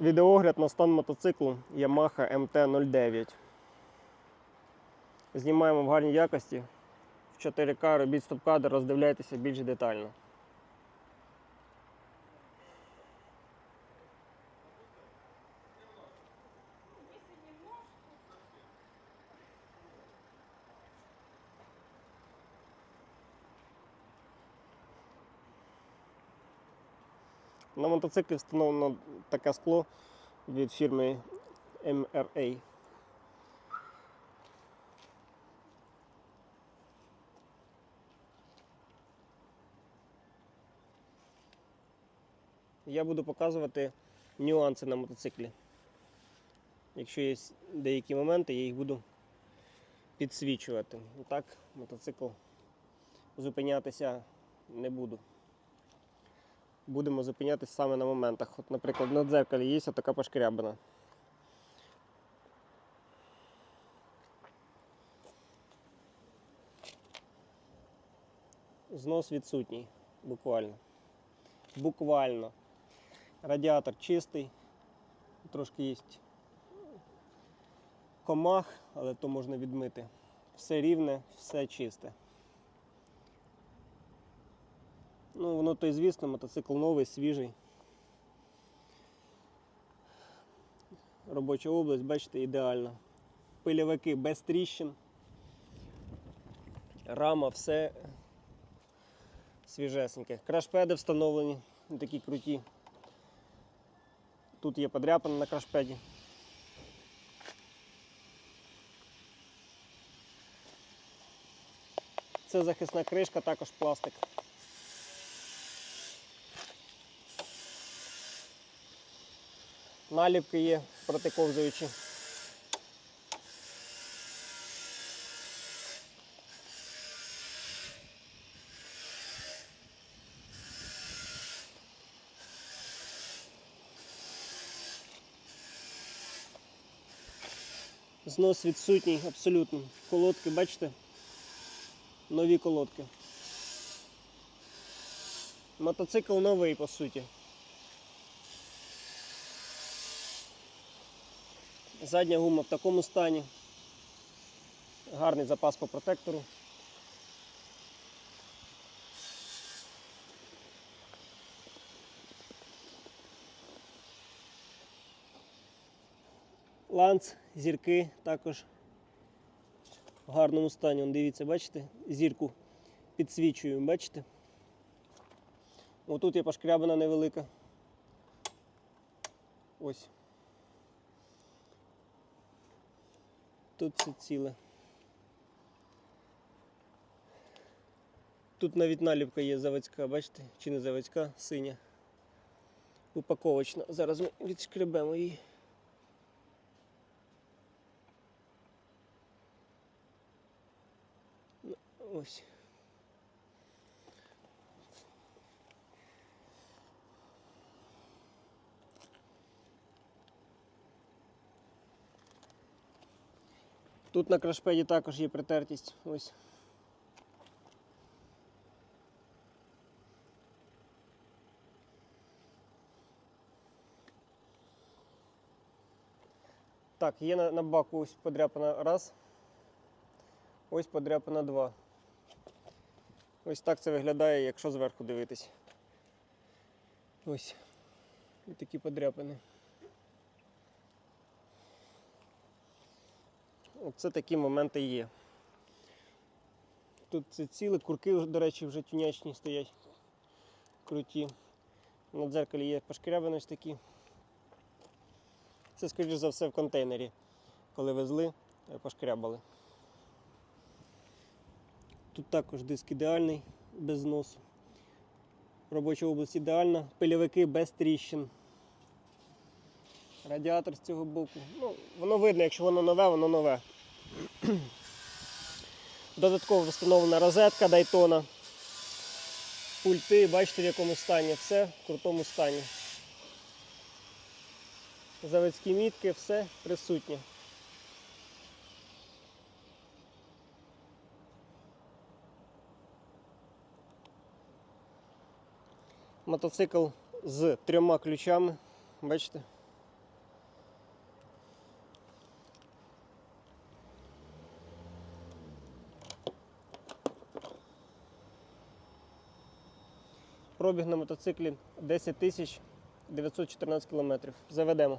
Відеогляд на стан мотоциклу Yamaha MT-09. Знімаємо в гарній якості. В 4К робіть стоп-кадр, роздивляйтеся більш детально. На мотоциклі встановлено таке скло від фірми MRA. Я буду показувати нюанси на мотоциклі. Якщо є деякі моменти, я їх буду підсвічувати. Так, мотоцикл зупинятися не буду будемо зупинятися саме на моментах. От, наприклад, на дзеркалі є така пошкрябина. Знос відсутній, буквально. Буквально. Радіатор чистий, трошки є комах, але то можна відмити. Все рівне, все чисте. Ну, воно то й звісно, мотоцикл новий, свіжий. Робоча область, бачите, ідеальна. Пильовики без тріщин. Рама, все свіжесеньке. Крашпеди встановлені, такі круті. Тут є подряпина на крашпеді. Це захисна кришка, також пластик. Наліпки є протиковзуючі. Знос відсутній абсолютно. Колодки, бачите? Нові колодки. Мотоцикл новий по суті. Задня гума в такому стані. Гарний запас по протектору. Ланц, зірки також в гарному стані. Вон, дивіться, бачите? Зірку підсвічую, бачите? Отут є пошкрябина невелика. Ось. Тут все ціле. Тут навіть наліпка є заводська, бачите? Чи не заводська, синя. Упаковочна. Зараз ми відшкребемо її. Ну, Ось. Тут на крашпеді також є притертість. Ось. Так, є на, на баку ось подряпана раз. Ось подряпана два. Ось так це виглядає, якщо зверху дивитись. Ось. І такі подряпини. Оце такі моменти є. Тут це ціле, курки, до речі, вже тюнячні стоять. Круті. На дзеркалі є пошкрябини такі. Це, скоріш за все, в контейнері. Коли везли, е, пошкрябали. Тут також диск ідеальний, без зносу. Робоча область ідеальна, пильовики без тріщин. Радіатор з цього боку. Ну, воно видно, якщо воно нове, воно нове. Додатково встановлена розетка Дайтона. Пульти, бачите в якому стані, все в крутому стані. Заводські мітки, все присутнє. Мотоцикл з трьома ключами. Бачите? Пробіг на мотоциклі 10 тисяч 914 кілометрів. Заведемо.